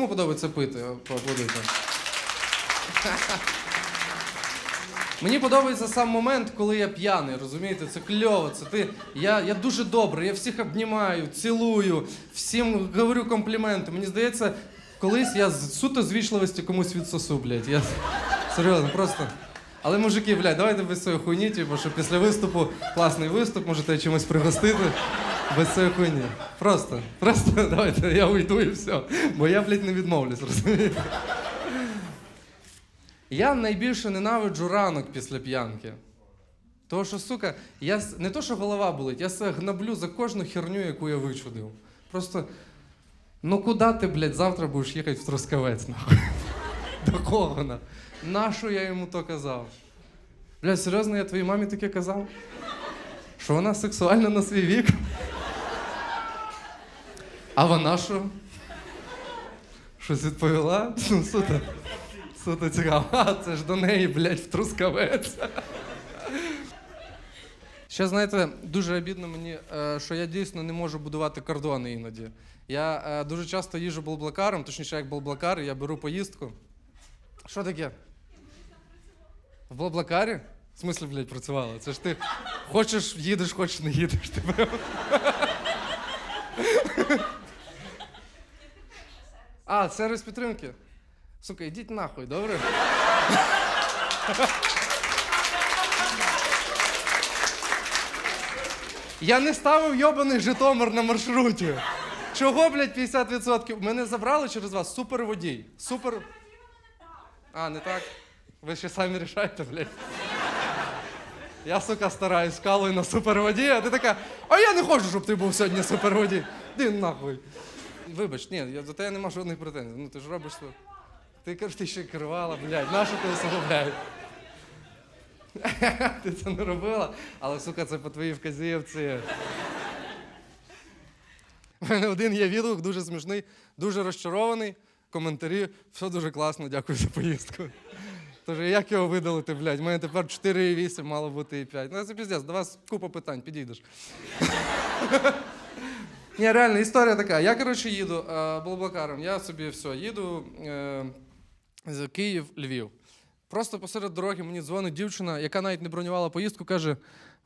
кому подобається пити? Поаплодуйте. Мені подобається сам момент, коли я п'яний, розумієте? Це кльово. Це ти. Я, я дуже добрий, я всіх обнімаю, цілую, всім говорю компліменти. Мені здається, колись я з суто з комусь відсосу, блядь. Я серйозно, просто. Але мужики, блядь, давайте без цієї хуйні, типу, що після виступу класний виступ, можете чимось пригостити. Без цієї хуйні. Просто, просто давайте, я уйду і все. Бо я, блядь, не відмовлюсь, розумієте? Я найбільше ненавиджу ранок після п'янки. Того, що, сука, я не то, що голова болить, я себе гнаблю за кожну херню, яку я вичудив. Просто, ну куди ти, блядь, завтра будеш їхати в Трускавець, нахуй? До кого на? Нащо я йому то казав? Блядь, серйозно, я твоїй мамі таке казав? Що вона сексуальна на свій вік? А вона що? Щось відповіла? Ну, сука. Суто цікаво. А, це ж до неї, блядь, в трускавець. Ще знаєте, дуже обідно мені, е, що я дійсно не можу будувати кордони іноді. Я е, дуже часто їжджу блаблакаром, точніше, як блаблакар, я беру поїздку. Що таке? В блаблакарі? В смислі, блядь, працювала? Це ж ти хочеш їдеш, хочеш не їдеш. Ти А, сервіс підтримки. Сука, ідіть нахуй, добре? Я не ставив йобаний Житомир на маршруті. Чого, блядь, 50%? Мене забрали через вас суперводій. Супер. А, не так? Ви ще самі рішаєте, блядь. Я, сука, стараюсь скалою на суперводій, а ти така, а я не хочу, щоб ти був сьогодні суперводій. Ти нахуй. Вибач, ні, до тебе нема жодних претензій. Ну ти ж робиш своє. Ти ти ще керувала, блядь, нащо ти усугубляєш? ти це не робила, але, сука, це по твоїй вказівці. У мене один є відгук, дуже смішний, дуже розчарований. Коментарі, все дуже класно, дякую за поїздку. Тож, як його видалити, блядь? У мене тепер 4,8, мало бути і 5. Ну, це піздець, до вас купа питань, підійдеш. Ні, реально, історія така. Я, коротше, їду е, блаблакаром. Я собі все, їду е, з Київ, Львів. Просто посеред дороги мені дзвонить дівчина, яка навіть не бронювала поїздку, каже: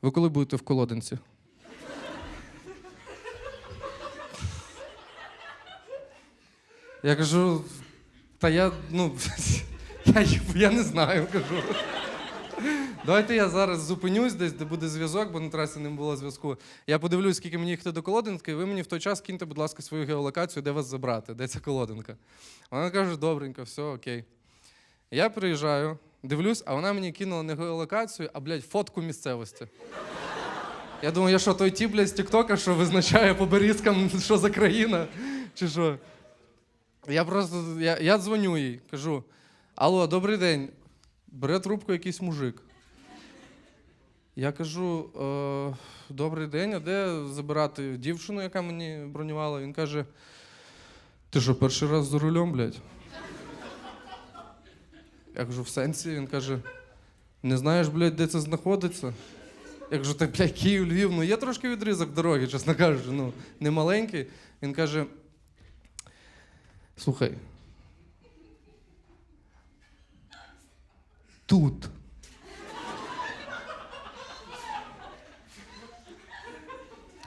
ви коли будете в колодинці? Я кажу, та я, ну, я, я не знаю, кажу. Давайте я зараз зупинюсь десь, де буде зв'язок, бо на трасі не було зв'язку. Я подивлюсь, скільки мені їхати до колодинки, і ви мені в той час киньте, будь ласка, свою геолокацію, де вас забрати, де ця колодинка. Вона каже, добренько, все окей. Я приїжджаю, дивлюсь, а вона мені кинула не геолокацію, а, блядь, фотку місцевості. Я думаю, я що, той ті, блядь, з Тіктока, що визначає по берізкам, що за країна, чи що. Я просто я, я дзвоню їй, кажу: Алло, добрий день. Бере трубку якийсь мужик. Я кажу: е, добрий день, а де забирати дівчину, яка мені бронювала? Він каже: Ти що, перший раз за рулем, блядь? Я кажу, в сенсі, він каже: не знаєш, блядь, де це знаходиться? Я кажу, так, блядь, Київ, Львів, ну є трошки відрізок дороги, чесно кажучи, ну, не маленький. Він каже: Слухай. Тут.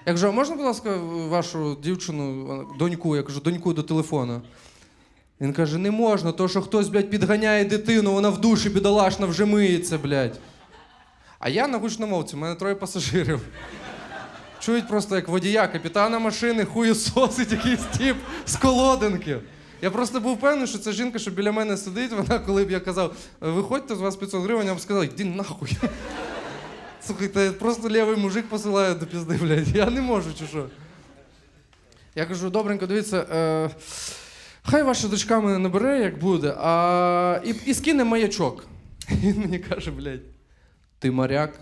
Я кажу, а можна, будь ласка, вашу дівчину, доньку, я кажу, доньку до телефону. Він каже, не можна, то що хтось, блядь, підганяє дитину, вона в душі бідолашна вже миється, блядь. А я на гучномовці, у мене троє пасажирів. Чують просто як водія, капітана машини, хую сосить якийсь тіп з колодинки. Я просто був певний, що ця жінка, що біля мене сидить, вона, коли б я казав, виходьте з вас 500 гривень, я б сказала, йди нахуй. Слухайте, просто лівий мужик посилає до пізди, блядь. Я не можу, чи що. Я кажу, добренько, дивіться, е, хай ваша дочка мене набере, як буде, а, і, і скине маячок. Він мені каже, блядь, ти моряк.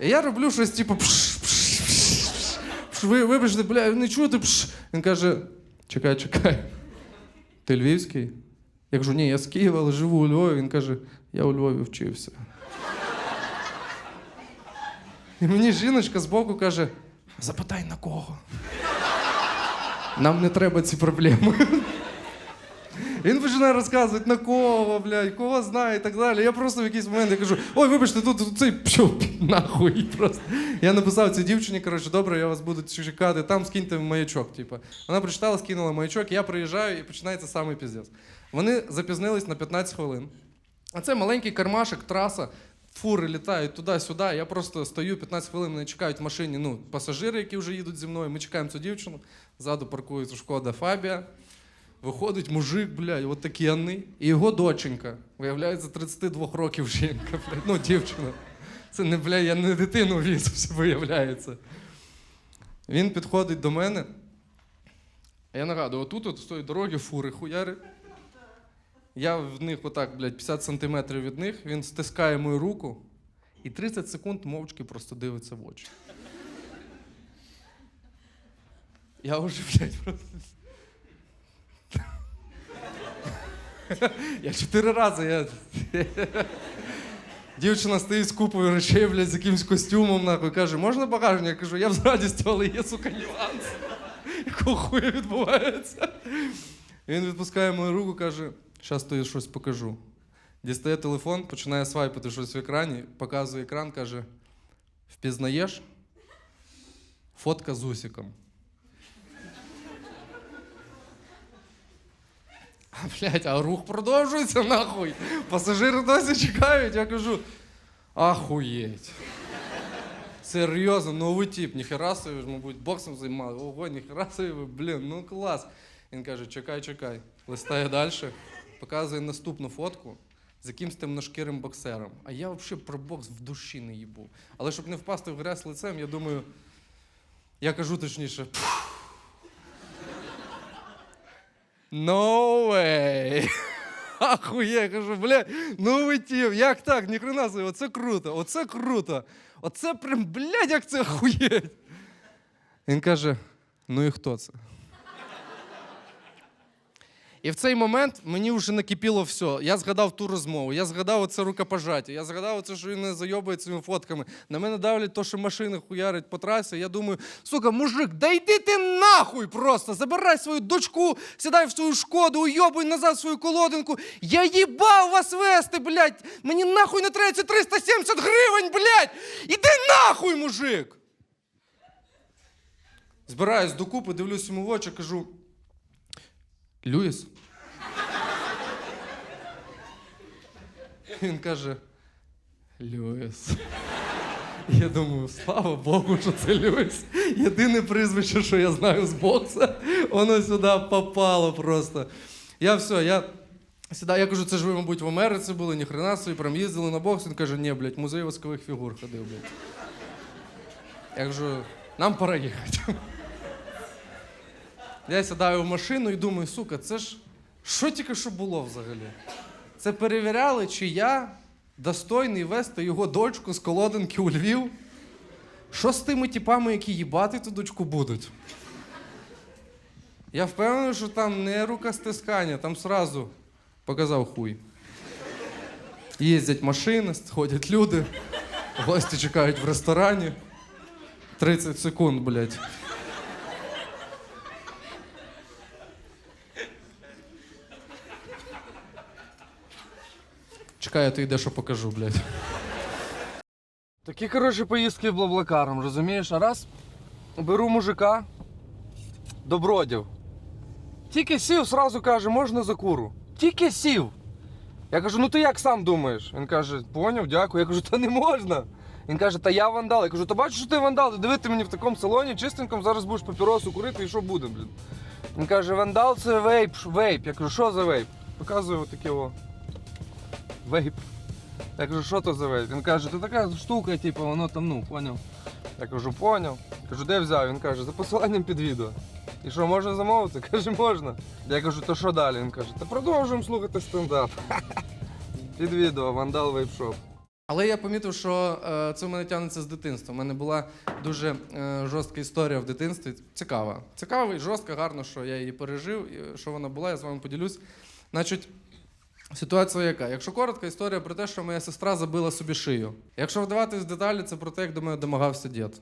І я роблю щось, типу, пш, пш, пш, пш, пш. Ви, вибачте, бля, не чуєте, пш. Він каже: чекай, чекай. Ти львівський? Я кажу, ні, я з Києва, але живу у Львові. Він каже, я у Львові вчився. І мені жіночка збоку каже: запитай на кого. Нам не треба ці проблеми. Він починає розказувати на кого, блядь, кого знає і так далі. Я просто в якийсь момент я кажу: ой, вибачте, тут, тут цей пшов нахуй просто. Я написав цій дівчині, коротше, добре, я вас буду чекати, там скиньте маячок. Типу. Вона прочитала, скинула маячок, я приїжджаю і починається самий піздець. Вони запізнились на 15 хвилин. А це маленький кармашек, траса, фури літають туди-сюди. Я просто стою 15 хвилин, мене чекають в машині ну, пасажири, які вже їдуть зі мною. Ми чекаємо цю дівчину. Ззаду паркується шкода Фабія. Виходить мужик, блядь, от такий, і його доченька. Виявляється, 32 років жінка, блядь, ну, дівчина. Це не, блядь, я не дитину віз, виявляється. Він підходить до мене. Я нагадую, отут от з тої дороги фури хуяри. Я в них отак, блядь, 50 сантиметрів від них, він стискає мою руку і 30 секунд мовчки просто дивиться в очі. Я вже, блядь, просто. Я чотири рази. Я... Дівчина стоїть з купою речей, блядь, з якимось костюмом, нахуй, каже, можна багажник? Я кажу, я з радістю, але є, сука, нюанс. Якого хуя відбувається? Він відпускає мою руку, каже, зараз тобі щось покажу. Дістає телефон, починає свайпати щось в екрані, показує екран, каже: впізнаєш? Фотка з усиком. А, блядь, а рух продовжується нахуй. Пасажири досі чекають. Я кажу, ахуєть. Серйозно, новий тип, ніхера собі, ж, мабуть, боксом займали. Ого, ніхера собі, ви, блін, ну клас. Він каже, чекай, чекай. Листає далі, Показує наступну фотку з якимсь темношкірим боксером. А я взагалі про бокс в душі не їбу. Але щоб не впасти в грязь лицем, я думаю, я кажу точніше. No way! Ахує, кажу, бля, ну витів, як так? Ніхрена собі, оце круто, оце круто. Оце прям, блядь, як це охуєть. Він каже: ну і хто це? І в цей момент мені вже накипіло все. Я згадав ту розмову, я згадав оце рукопожаття, я згадав оце, що він не зайобує цими фотками. На мене давлять то, що машини хуярять по трасі. Я думаю, сука, мужик, да йди ти нахуй просто! Забирай свою дочку, сідай в свою шкоду, уйобуй назад свою колодинку. Я їбав вас вести, блядь! Мені нахуй не треба ці 370 гривень, блядь! Іди нахуй, мужик! Збираюсь докупи, дивлюсь йому в очі, кажу. Люїс? Він каже: Люїс. Я думаю, слава Богу, що це Люїс. Єдине прізвище, що я знаю з бокса, воно сюди попало просто. Я все, я сідаю, я кажу, це ж ви, мабуть, в Америці були, ніхрена собі, прям їздили на бокс. Він каже, ні, блядь, музей воскових фігур ходив, блядь. Я кажу, нам пора їхати. Я сідаю в машину і думаю, сука, це ж що тільки що було взагалі? Це перевіряли, чи я достойний вести його дочку з колодинки у Львів. Що з тими типами, які їбати ту дочку будуть? Я впевнений, що там не рукостискання, там сразу показав хуй. Їздять машини, ходять люди, гості чекають в ресторані. 30 секунд, блядь. Чекай, я тобі дещо покажу, блядь. Такі, коротше, поїздки блаблакаром, розумієш? А раз беру мужика, добродів. Тільки сів, сразу каже, можна за куру. Тільки сів. Я кажу, ну ти як сам думаєш? Він каже, поняв, дякую. Я кажу, та не можна. Він каже, та я вандал. Я кажу, та бачиш, що ти вандал, диви ти мені в такому салоні, чистенькому, зараз будеш папіросу курити і що буде, блін. Він каже, вандал це вейп, вейп. Я кажу, що за вейп? Показую отаке о. Вейп. Я кажу, що то за вейп? Він каже, це така штука, типу, воно там, ну, поняв. Я кажу, поняв. Кажу, де взяв? Він каже, за посиланням під відео. І що, можна замовити? Каже, можна. Я кажу, то що далі? Він каже, та продовжуємо слухати стендап. Під відео, вандал вейпшоп. Але я помітив, що е, це в мене тягнеться з дитинства. У мене була дуже е, жорстка історія в дитинстві. Цікава. Цікава і жорстка, гарно, що я її пережив, і що вона була, я з вами поділюсь. Значить, ситуація яка? Якщо коротка історія про те, що моя сестра забила собі шию. Якщо вдаватись в деталі, це про те, як до мене домагався дід.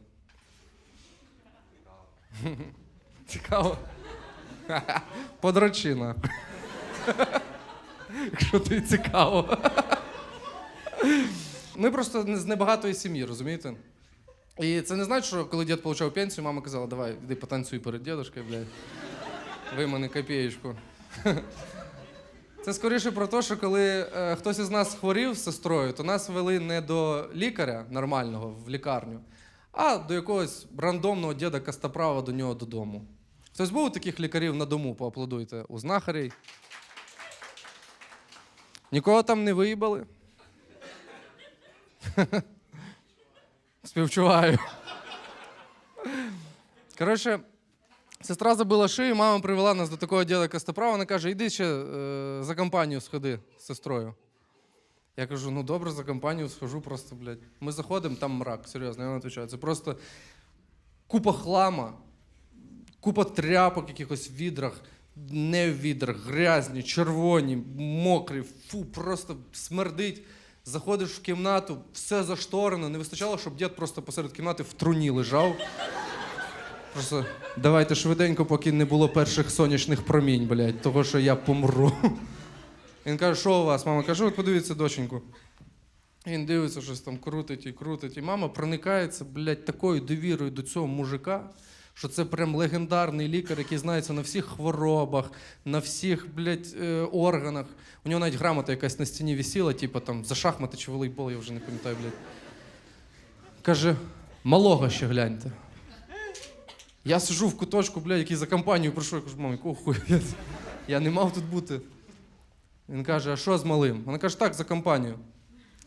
Цікаво. Подрочина. Якщо тобі цікаво. Ми просто з небагатої сім'ї, розумієте? І це не значить, що коли дід отримав пенсію, мама казала, давай, іди потанцюй перед дідушкою, блядь. Вимани копієчку. Це скоріше про те, що коли е, хтось із нас хворів з сестрою, то нас вели не до лікаря нормального в лікарню, а до якогось рандомного діда Костоправа до нього додому. Хтось був у таких лікарів на дому, поаплодуйте, у знахарей. Нікого там не виїбали. Співчуваю. Коротше, сестра забила шию, мама привела нас до такого діда Костоправа, вона каже, йди ще е, за компанію сходи з сестрою. Я кажу, ну добре, за компанію схожу просто, блядь. Ми заходимо, там мрак, серйозно, я не відповідаю. Це просто купа хлама, купа тряпок, якихось відрах, не відрах, грязні, червоні, мокрі, фу, просто смердить. Заходиш в кімнату, все зашторено. Не вистачало, щоб дід просто посеред кімнати в труні лежав. Просто давайте швиденько, поки не було перших сонячних промінь, блядь, того, що я помру. Він каже, що у вас? Мама каже, от подивіться, доченьку. Він дивиться, щось там крутить і крутить. І мама проникається, блядь, такою довірою до цього мужика, що це прям легендарний лікар, який знається на всіх хворобах, на всіх, блядь, е, органах. У нього навіть грамота якась на стіні висіла, типу там за шахмати чи волейбол, я вже не пам'ятаю, блядь. Каже, малого ще гляньте. Я сижу в куточку, блядь, який за компанію прийшов. Я кажу, мам, якого хуя? Я, я не мав тут бути. Він каже, а що з малим? Вона каже, так, за компанію.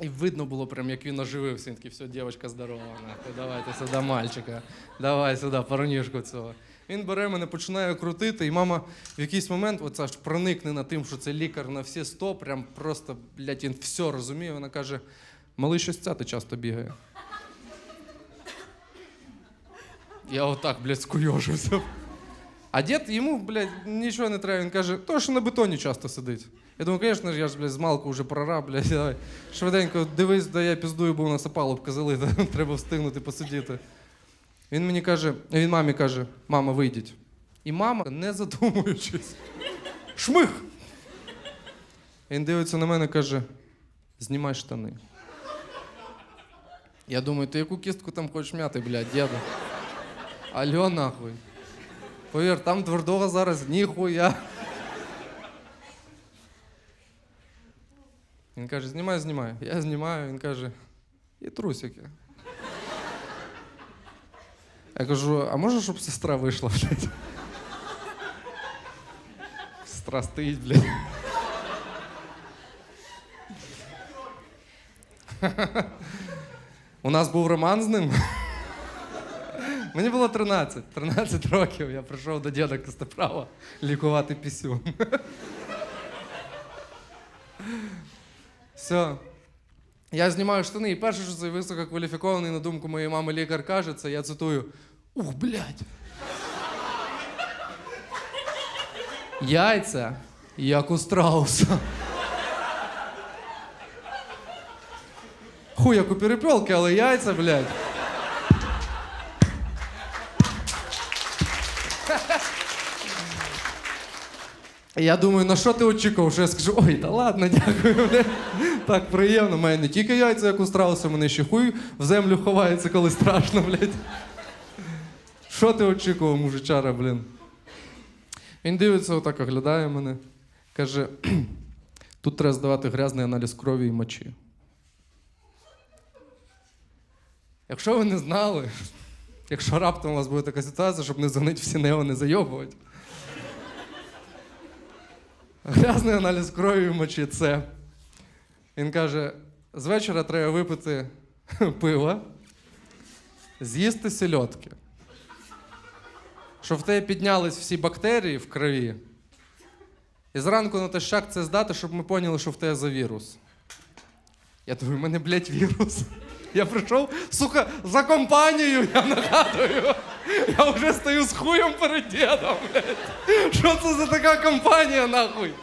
І видно було прям, як він оживився. Він такий, все, дівчинка здорова, нахуй, давайте сюди мальчика, давай сюди, парнішку цього. Він бере мене, починає крутити, і мама в якийсь момент, оце ж проникнена тим, що це лікар на всі сто, прям просто, блядь, він все розуміє. Вона каже: малий щось цяти часто бігає. Я отак, блядь, скуйожився. А дід йому, блядь, нічого не треба. Він каже, то, що на бетоні часто сидить. Я думаю, звісно ж, я ж, блядь, з малку вже прораб, блядь, давай. Швиденько дивись, да я піздую, бо у нас опалубка залита, треба встигнути посидіти. Він мені каже, він мамі каже, мама, вийдіть. І мама, не задумуючись, шмих. Він дивиться на мене каже: знімай штани. Я думаю, ти яку кістку там хочеш м'яти, блядь, діда? Алло, нахуй. Повір, там твердого зараз ніхуя. Він каже, знімай, знімай. Я знімаю, він каже, і трусики. Я кажу, а може, щоб сестра вийшла, блядь? Сестра стоїть, блядь. У нас був роман з ним. Мені було 13. 13 років я прийшов до діда Костоправа лікувати пісюн. Все. Я знімаю штани, і перше, що цей висококваліфікований, на думку моєї мами, лікар каже, це я цитую: Ух, блядь. Яйця, як у страуса. Хуй, як у перепелки, але яйця, блядь. Я думаю, на що ти очікував? Що я скажу, ой, та ладно, дякую. блядь. Так приємно. Мене не тільки яйця, як у страуса, мене ще хуй в землю ховається, коли страшно, блядь. Що ти очікував, мужичара, блін? Він дивиться, отак оглядає мене. Каже: тут треба здавати грязний аналіз крові і мочі. Якщо ви не знали, якщо раптом у вас буде така ситуація, щоб не дзвонити всі нео, не зайобувати. Грязний аналіз крові і мочі це. Він каже: з вечора треба випити пива, з'їсти сельодки. Щоб в тебе піднялись всі бактерії в крові. І зранку на натощак це здати, щоб ми поняли, що в тебе за вірус. Я думаю, в мене, блядь, вірус. Я прийшов, сука, за компанією, я нагадую. Я вже стою з хуєм перед дідом, блядь. Що це за така компанія, нахуй?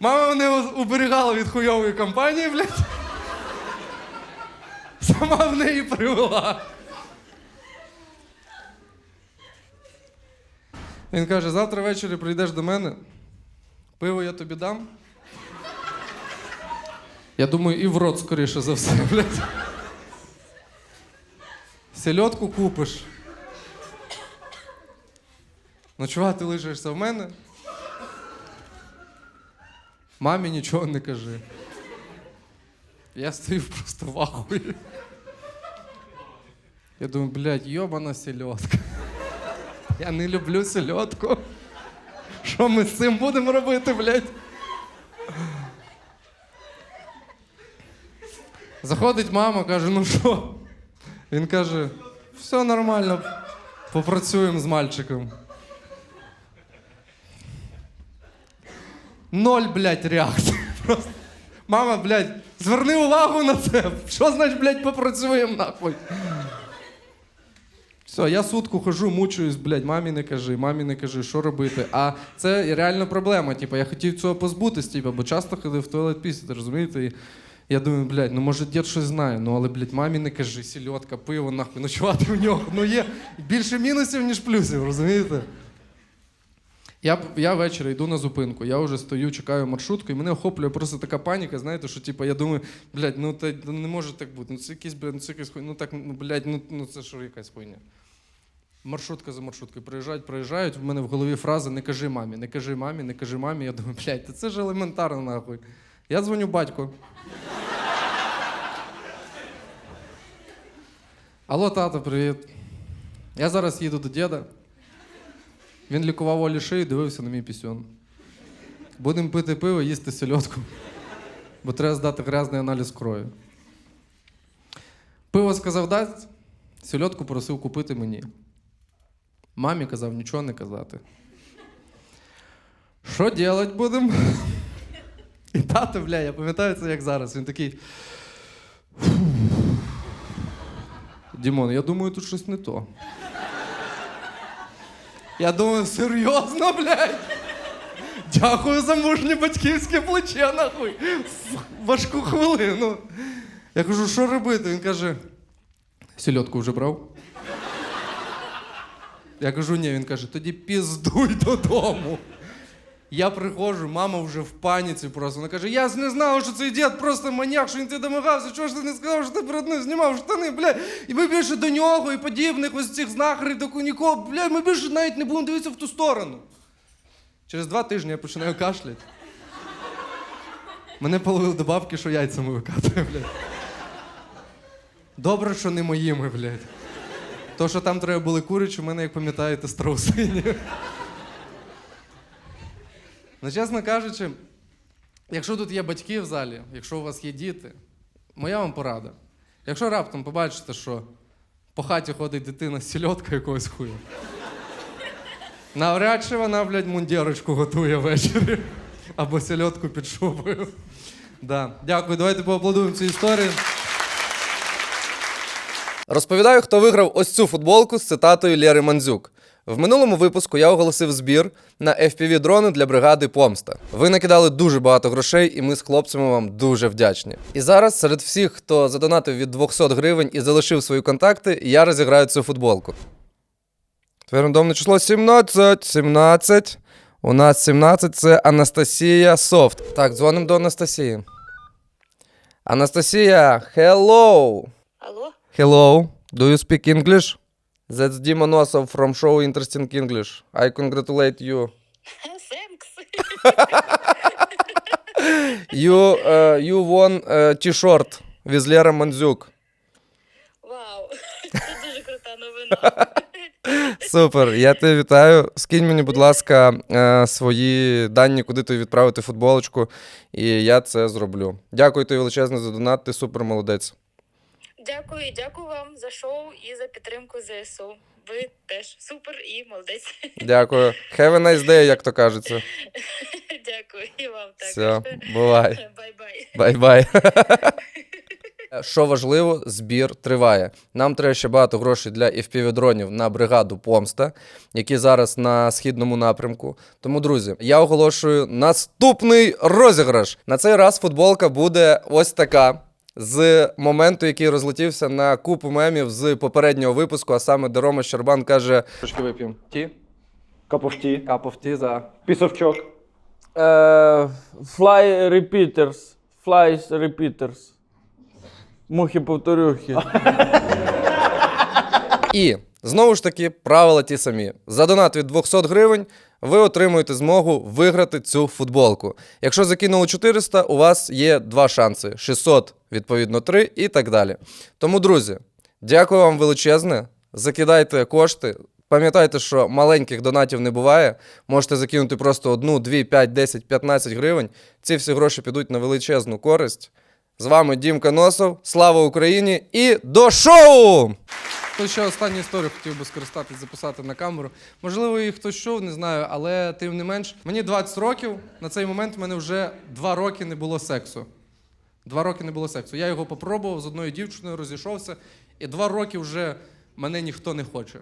Мама мене уберігала від хуйової компанії, блядь. Сама в неї привела. Він каже: завтра ввечері прийдеш до мене, пиво я тобі дам. Я думаю, і в рот, скоріше за все, блядь. Сельодку купиш. Ночувати лишишся в мене. Мамі нічого не кажи. Я стою просто в ахуї. Я думаю, блядь, йобана сельодка. Я не люблю сельодку. Що ми з цим будемо робити, блядь? Заходить мама, каже, ну що? Він каже, все нормально, попрацюємо з мальчиком. Ноль, блядь, реакції. Просто. Мама, блядь, зверни увагу на це. Що значить, блядь, попрацюємо нахуй? Все, я сутку хожу, мучуюсь, блядь, мамі не кажи, мамі не кажи, що робити. А це реально проблема. Типу, я хотів цього позбутись, типу, бо часто ходив в туалет після, розумієте? Я думаю, блядь, ну може дід щось знає, ну але, блядь, мамі не кажи, сільотка, пиво, нахуй, ночувати в нього. Ну є більше мінусів, ніж плюсів, розумієте? Я, я ввечері йду на зупинку, я вже стою, чекаю маршрутку, і мене охоплює просто така паніка, знаєте, що типу, я думаю, блядь, ну та не може так бути. Ну це якийсь, блядь, ну це якась хуйня, ну так, ну, блядь, ну, ну це що якась хуйня. Маршрутка за маршруткою приїжджають, проїжджають. В мене в голові фраза не кажи мамі, не кажи мамі, не кажи мамі. Я думаю, блядь, це ж елементарно нахуй. Я дзвоню батьку. Алло, тато, привіт. Я зараз їду до діда. Він лікував Олі шию і дивився на мій пісюн. Будемо пити пиво, їсти сельодку. Бо треба здати грязний аналіз крові. Пиво сказав дасть, сельодку просив купити мені. Мамі казав нічого не казати. Що делать будемо? І тато, бля, я пам'ятаю це як зараз. Він такий. Дімон, я думаю, тут щось не то. Я думаю, серйозно, блядь? Дякую за мужнє батьківське плече, нахуй. Важку хвилину. Я кажу, що робити? Він каже: сільотку вже брав. Я кажу, ні, він каже, тоді піздуй додому. Я приходжу, мама вже в паніці просто. Вона каже: я ж не знала, що цей дід просто маньяк, що він ти домагався, чого ж ти не сказав, що ти перед ним знімав штани, бля. І ми більше до нього і подібних ось цих знахарів до нікого, бля, ми більше навіть не будемо дивитися в ту сторону. Через два тижні я починаю кашляти. Мене половили до бабки, що яйцями викатує, блядь. Добре, що не моїми, блядь. То, що там треба були курячі, в мене, як пам'ятаєте, страусині. Ну, чесно кажучи, якщо тут є батьки в залі, якщо у вас є діти, моя вам порада. Якщо раптом побачите, що по хаті ходить дитина з сільотка якогось хуя, навряд чи вона, блядь, мундірочку готує ввечері або сільотку під шубою. Да. Дякую, давайте поаплодуємо цю історію. Розповідаю, хто виграв ось цю футболку з цитатою Лєри Мандзюк. В минулому випуску я оголосив збір на fpv дрони для бригади Помста. Ви накидали дуже багато грошей, і ми з хлопцями вам дуже вдячні. І зараз серед всіх, хто задонатив від 200 гривень і залишив свої контакти, я розіграю цю футболку. Твоє рандомне число 17. 17. У нас 17 це Анастасія Софт. Так, дзвонимо до Анастасії. Анастасія, hello! Алло? Hello, do you speak English? That's Dima Nosov from show Interesting English. I congratulate you. Thanks. You, uh, you won uh, T-shirt with Lera Manzuk. Вау. Це дуже крута новина. Супер, я тебе вітаю. Скинь мені, будь ласка, е, свої дані, куди тобі відправити футболочку, і я це зроблю. Дякую тобі величезно за донат, ти супер молодець. Дякую, дякую вам за шоу і за підтримку ЗСУ. Ви теж супер і молодець. Дякую. Have a nice day, як то кажеться. Дякую і вам також. Все, бувай. Бай-бай. Бай-бай. Що важливо, збір триває. Нам треба ще багато грошей для FPV-дронів на бригаду Помста, які зараз на східному напрямку. Тому, друзі, я оголошую наступний розіграш. На цей раз футболка буде ось така. З моменту, який розлетівся на купу мемів з попереднього випуску, а саме де Рома Щербан каже: Трошки вип'ємо. Ті? Капофті. Капофті за. Пісовчок. Е, fly repeaters. Flies repeaters. Мухи повторюхи. І знову ж таки, правила ті самі. За донат від 200 гривень ви отримуєте змогу виграти цю футболку. Якщо закинули 400, у вас є два шанси: 600, відповідно, 3 і так далі. Тому, друзі, дякую вам величезне. Закидайте кошти. Пам'ятайте, що маленьких донатів не буває. Можете закинути просто одну, дві, п'ять, 10, 15 гривень. Ці всі гроші підуть на величезну користь. З вами Дімка Носов. Слава Україні і до шоу! Тут ще останню історію хотів би скористатись, записати на камеру. Можливо, її хтось чув, не знаю, але тим не менш, мені 20 років. На цей момент в мене вже 2 роки не було сексу. Два роки не було сексу. Я його попробував з одною дівчиною, розійшовся, і два роки вже мене ніхто не хоче.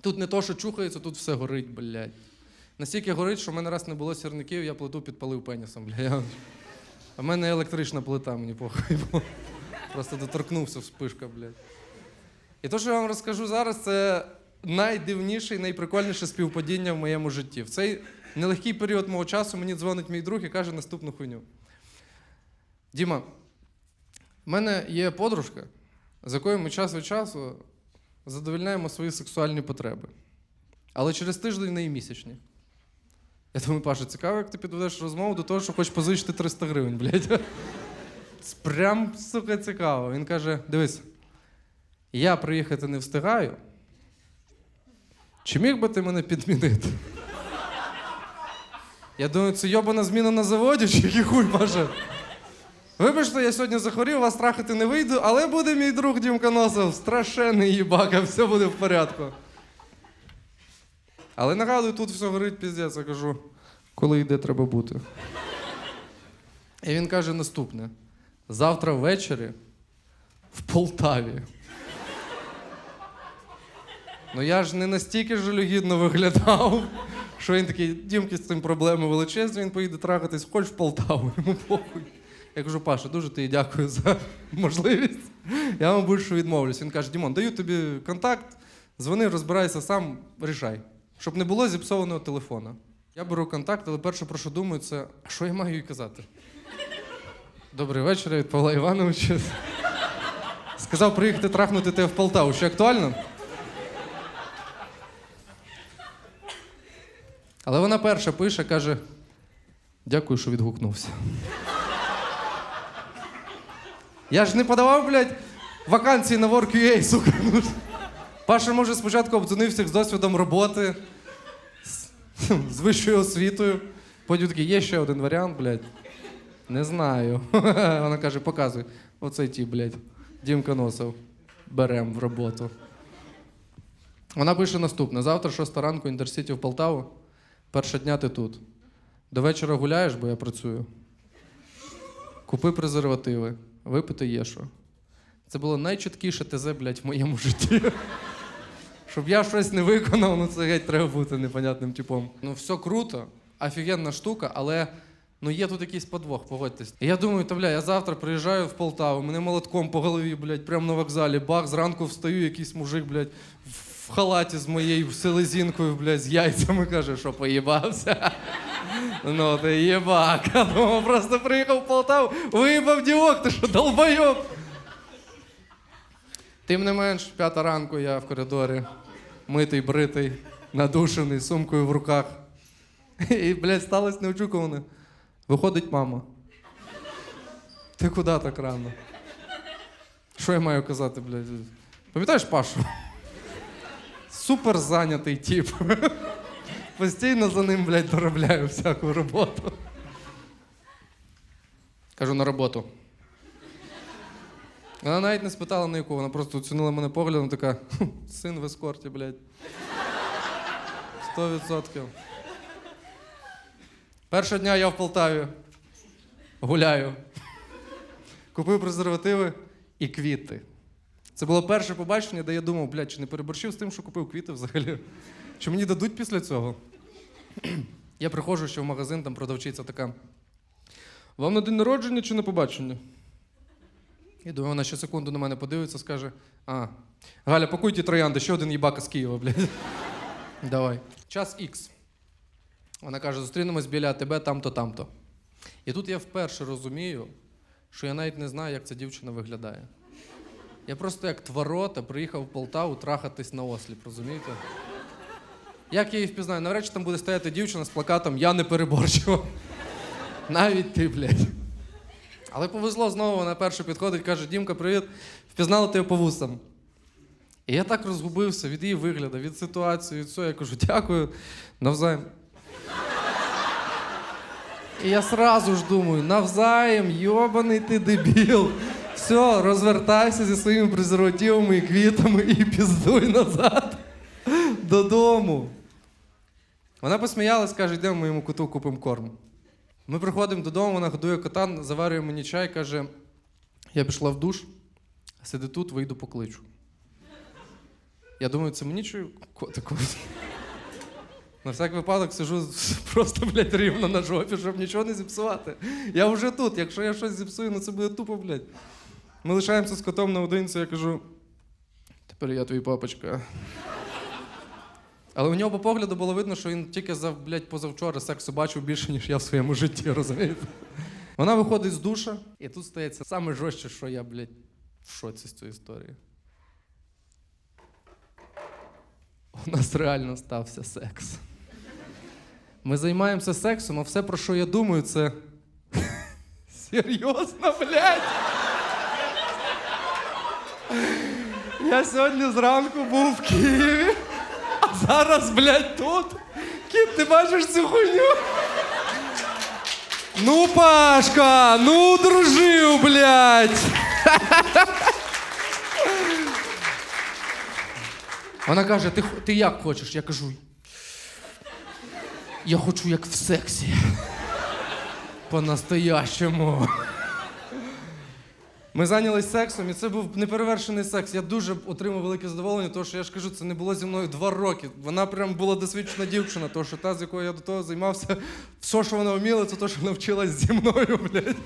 Тут не то, що чухається, тут все горить, блядь. Настільки горить, що в мене раз не було сірників, я плиту підпалив пенісом, блядь. А в мене електрична плита, мені похуй було. Просто доторкнувся вспишка, блядь. І те, що я вам розкажу зараз, це найдивніше і найприкольніше співпадіння в моєму житті. В цей нелегкий період мого часу мені дзвонить мій друг і каже наступну хуйню. Діма, в мене є подружка, з якою ми час від часу задовольняємо свої сексуальні потреби. Але через тиждень в неї місячні. Я думаю, Паша, цікаво, як ти підведеш розмову до того, що хочеш позичити 300 гривень, блядь. Прям, сука, цікаво. Він каже: дивись, я приїхати не встигаю. Чи міг би ти мене підмінити? Я думаю, це йобана зміна на заводі, чи який хуй Паша? Вибачте, я сьогодні захворів, вас трахати не вийду, але буде мій друг Дімка Носов, страшенний їбака, все буде в порядку. Але нагадую, тут все горить піздець, я кажу, коли йде, треба бути. І він каже наступне: завтра ввечері в Полтаві. Ну я ж не настільки жалюгідно виглядав, що він такий, дімки з цим проблеми величезні, він поїде трахатись, хоч в Полтаву, йому похуй. Я кажу, Паша, дуже тобі дякую за можливість. Я вам більше відмовлюсь. Він каже: Дімон, даю тобі контакт, дзвони, розбирайся сам, рішай. Щоб не було зіпсованого телефона. Я беру контакт, але перше, про що думаю, це а що я маю їй казати? Добрий вечір, від Павла Івановича. Сказав приїхати трахнути тебе в Полтаву. Ще актуально? Але вона перша пише, каже: дякую, що відгукнувся. Я ж не подавав, блядь, вакансії на Work.ua, сука. Паша, може, спочатку обдзвонив всіх з досвідом роботи, з, з вищою освітою. Потім такий, є ще один варіант, блядь. Не знаю. Вона каже, показуй. Оцей ті, блядь. Дімка Носов. Берем в роботу. Вона пише наступне: завтра, 6 ранку, інтерсіті в Полтаву. Перша дня ти тут. До вечора гуляєш, бо я працюю. Купи презервативи, випити є що. Це було найчіткіше ТЗ, блядь, в моєму житті. Щоб я щось не виконав, ну це геть треба бути непонятним типом. Ну, все круто, офігенна штука, але ну є тут якийсь подвох, погодьтесь. І я думаю, та бля, я завтра приїжджаю в Полтаву, мене молотком по голові, блядь, прямо на вокзалі, бах, зранку встаю, якийсь мужик, блядь, в халаті з моєю селезінкою, блядь, з яйцями каже, що поїбався. Ну ти єбака. Ну, просто приїхав в Полтаву, виїбав дівок, ти що долбойоб. Тим не менш, п'ята ранку я в коридорі, митий, бритий, надушений, сумкою в руках. І, блядь, сталося неочікуване. Виходить мама. Ти куди так рано? Що я маю казати, блядь? Пам'ятаєш Пашу? Супер зайнятий тип. Постійно за ним, блядь, доробляю всяку роботу. Кажу на роботу. Вона навіть не спитала на яку, вона просто оцінила мене поглядом, така син в ескорті, блядь. Сто відсотків. Першого дня я в Полтаві. Гуляю. Купив презервативи і квіти. Це було перше побачення, де я думав, блядь, чи не переборщив з тим, що купив квіти взагалі. Чи мені дадуть після цього? Я приходжу ще в магазин, там продавчиця така. Вам на день народження чи на побачення? Я думаю, вона ще секунду на мене подивиться, скаже: А, Галя, пакуй ті троянди, ще один їбака з Києва, блядь. Давай. Час Х. Вона каже: зустрінемось біля тебе там-то, там-то. І тут я вперше розумію, що я навіть не знаю, як ця дівчина виглядає. Я просто як тварота приїхав в Полтаву трахатись на осліп, розумієте? Як я її впізнаю? Навряд чи там буде стояти дівчина з плакатом Я не переборчу. Навіть ти, блядь. Але повезло знову, вона перше підходить, каже: Дімка, привіт, впізнала тебе по вусам. І я так розгубився від її вигляду, від ситуації, від цього. Я кажу, дякую, навзаєм. І я сразу ж думаю, навзаєм, йобаний ти дебіл. Все, розвертайся зі своїми презервативами і квітами і піздуй назад додому. Вона посміялась, каже, йдемо моєму коту купимо корм. Ми приходимо додому, вона годує кота, заварює мені чай, каже: я пішла в душ, сиди тут, вийду покличу. Я думаю, це мені чи котику? На всяк випадок сижу просто, блядь, рівно на жопі, щоб нічого не зіпсувати. Я вже тут. Якщо я щось зіпсую, ну це буде тупо, блядь. Ми лишаємося з котом наодинці, я кажу: тепер я твій папочка. Але у нього по погляду було видно, що він тільки за, блядь, позавчора сексу бачив більше, ніж я в своєму житті, розумієте? Вона виходить з душа, і тут стається саме жорстче, що я, блядь, в шоці з цієї історії. У нас реально стався секс. Ми займаємося сексом, а все, про що я думаю, це. Серйозно, блядь? Я сьогодні зранку був в Києві, зараз, блядь, тут. Кіт, ти бачиш цю хуйню? Ну, Пашка, ну дружив, блядь. Вона каже: ти, ти як хочеш? Я кажу. Я хочу як в сексі. По-настоящему. Ми зайнялись сексом, і це був неперевершений секс. Я дуже отримав велике задоволення, тому що я ж кажу, це не було зі мною два роки. Вона прям була досвідчена дівчина, тому що та, з якою я до того займався, все, що вона вміла, це те, що навчилась зі мною, блядь.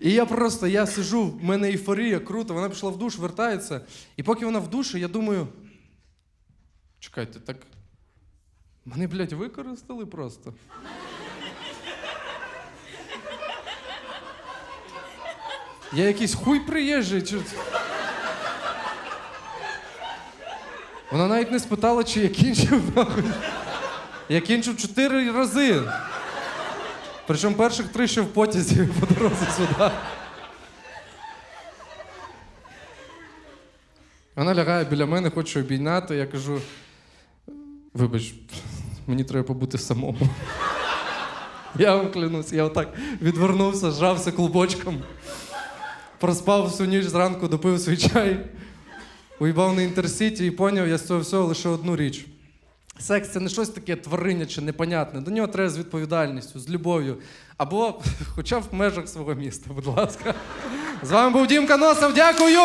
І я просто я сижу, в мене ейфорія, круто. Вона пішла в душ, вертається. І поки вона в душі, я думаю. Чекайте, так. Мене, блядь, використали просто. Я якийсь хуй приїжджий. Чи... Вона навіть не спитала, чи я кінчив. Я кінчив чотири рази. Причому перших три ще в потязі по дорозі сюди. Вона лягає біля мене, хоче обійняти. Я кажу: вибач, мені треба побути самому. Я вам клянусь, я отак відвернувся, зжався клубочком, проспав всю ніч зранку, допив свій чай, уїбав на інтерсіті і поняв я з цього всього лише одну річ. Секс це не щось таке твариняче, непонятне. До нього треба з відповідальністю, з любов'ю. Або хоча б в межах свого міста, будь ласка. З вами був Дімка Носов. Дякую!